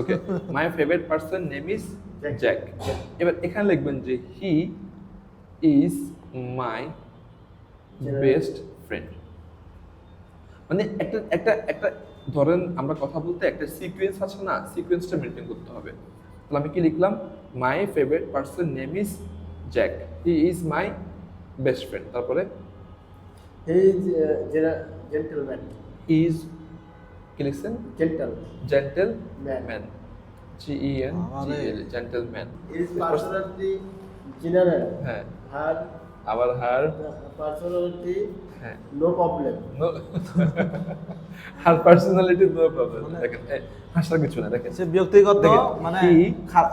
Okay my favourite person name is Jack. Jack এবার এখানে লিখবেন যে he is my. Best friend মানে একটা একটা একটা ধরেন আমরা কথা বলতে একটা সিকোয়েন্স আছে না সিকোয়েন্সটা মেনটেন করতে হবে। তাহলে আমি কি লিখলাম? My favourite person name is Jack he is my best friend তারপরে? হি ইজ জেন্টলম্যান ইজ কি লিখছেন? Gentle gentleman G E N G L gentleman is personality general হ্যাঁ। হার আবার হার পার্সোনালিটি হ্যাঁ। No problem no her personality no problem দেখেন হাসার কিছু না দেখেন। সে ব্যক্তিগত দেখেন, মানে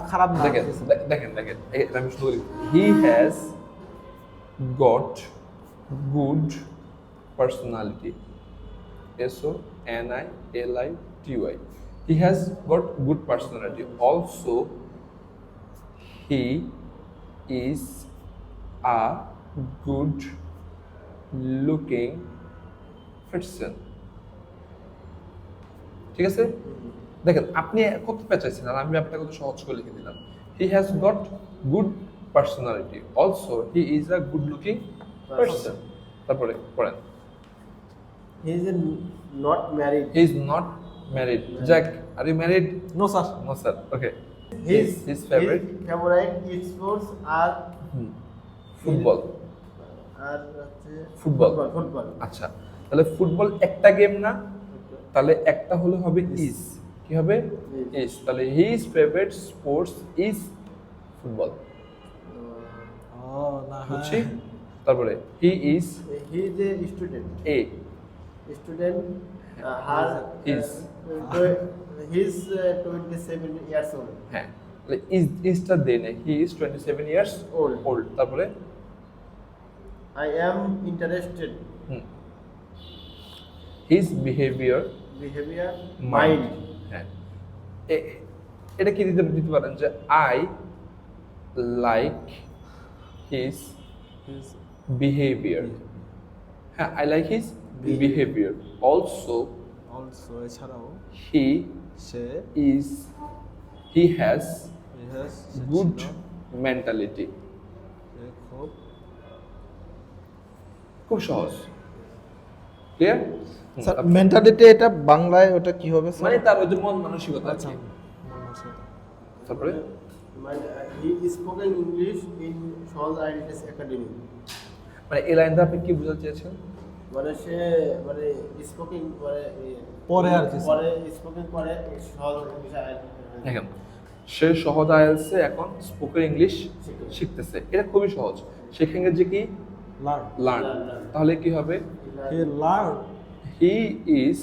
খারাপ না দেখেন দেখেন দেখেন আমি শুরু করি he has got good personality S N I L I T Y he has got good personality also he is a good looking person ঠিক আছে? দেখেন আপনি কত পেঁচাইছেন আর আমি ব্যাপারটা কত সহজ করে লিখে দিলাম। He has got good personality also he is a good looking person তারপরে পড়েন। He is not married he is not married Jack are you married no sir no sir okay his his favourite favourite sports are football আর হচ্ছে football. Football আচ্ছা তাহলে football একটা game না তাহলে একটা হলে হবে ইজ কি হবে? ইজ তাহলে his favourite sports is football ও না বুঝছি? হ্যাঁ। তারপরে he is he is a student a student her Is. His twenty seven years old হ্যাঁ। ইজ ইজটা দে নেই he is twenty seven years Old. Old তারপরে I am interested his behaviour behaviour mind হ্যাঁ। এটা কি দিতে দিতে পারেন যে আই লাইক হিজ বিহেভিয়ার হ্যাঁ I like his behaviour also also এছাড়াও he say is he has good mentality খুব খুব সহজ। ক্লিয়ার স্যার মেন্টালিটি এটা বাংলায় ওটা কি হবে মানে তার ওই যে মন মানসিকতা আচ্ছা আছে। তারপরে? He spoken English in Shohoj ideas academy মানে এই লাইনটা আপনি কি বোঝাতে চেয়েছেন? মানে সে মানে স্পোকিং মানে পরে আর কি, পরে স্পোকিং করে সহজ বিষয় দেখেন সে সহজ আইএলসে এখন স্পোকেন ইংলিশ শিখে। শিখতেছে। এটা খুবই সহজ। সেখানে যে কি? Learn learn. তাহলে কি হবে? He learn he is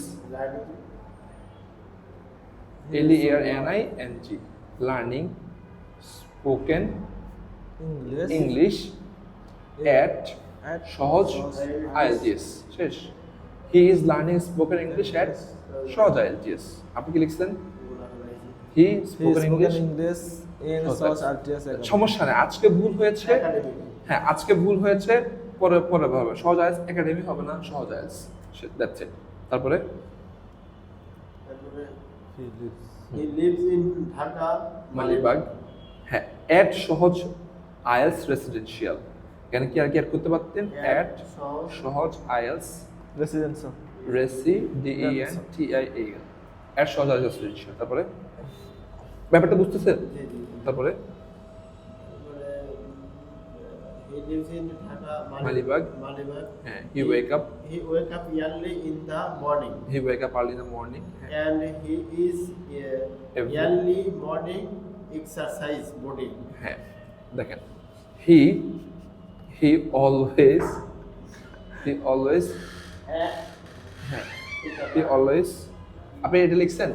L R N I N G learning spoken English English at At Shohoj IELTS শেষ। He is learning spoken English at Shohoj IELTS আপনি কি লিখছেন? He he spoken English English in Shohoj Shohoj RTS সমস্যা নেই আজকে ভুল হয়েছে। হ্যাঁ আজকে ভুল হয়েছে পরে পরে হবে সহজ আইএলস একাডেমি হবে না সহজ আইএলস দ্যাটস ইট তারপরে? He lives in Dhaka Malibagh. হ্যাঁ অ্যাট সহজ আইএলস রেসিডেন্সিয়াল এখানে কি আর কি অ্যাড করতে পারতেন? At Shohoj Shohoj IELTS residential রেসি D E N T I A L at Shohoj IELTS residential তারপরে? ব্যাপারটা বুঝতেছেন? জি জি তারপরে? He lives in Dhaka Malibagh. হ্যাঁ he wake up he wake up early in the morning he wake up early in the morning uh, Every- yearly morning হ্যাঁ দেখেন। হি he always he always হ্যাঁ হি অলওয়েজ আপনি এটা লিখছেন?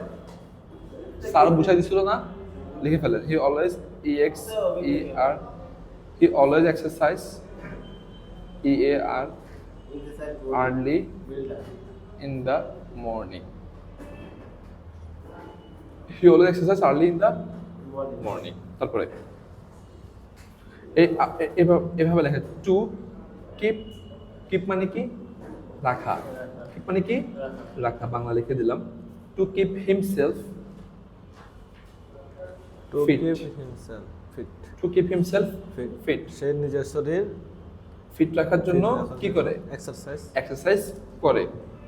Sir বুঝাই দিছিল না? লিখে ফেলেন। He always E X E R he always exercise E A R early in the morning he always exercise early in the morning তারপরে এভাবে এভাবে লেখা। টু কিপ কিপ মানে কি? রাখা। কিপ মানে কি? রাখা। বাংলা লিখে দিলাম। To keep himself to keep himself fit to keep himself fit fit সে নিজের শরীর ফিট রাখার জন্য কি করে? এক্সারসাইজ এক্সারসাইজ করে।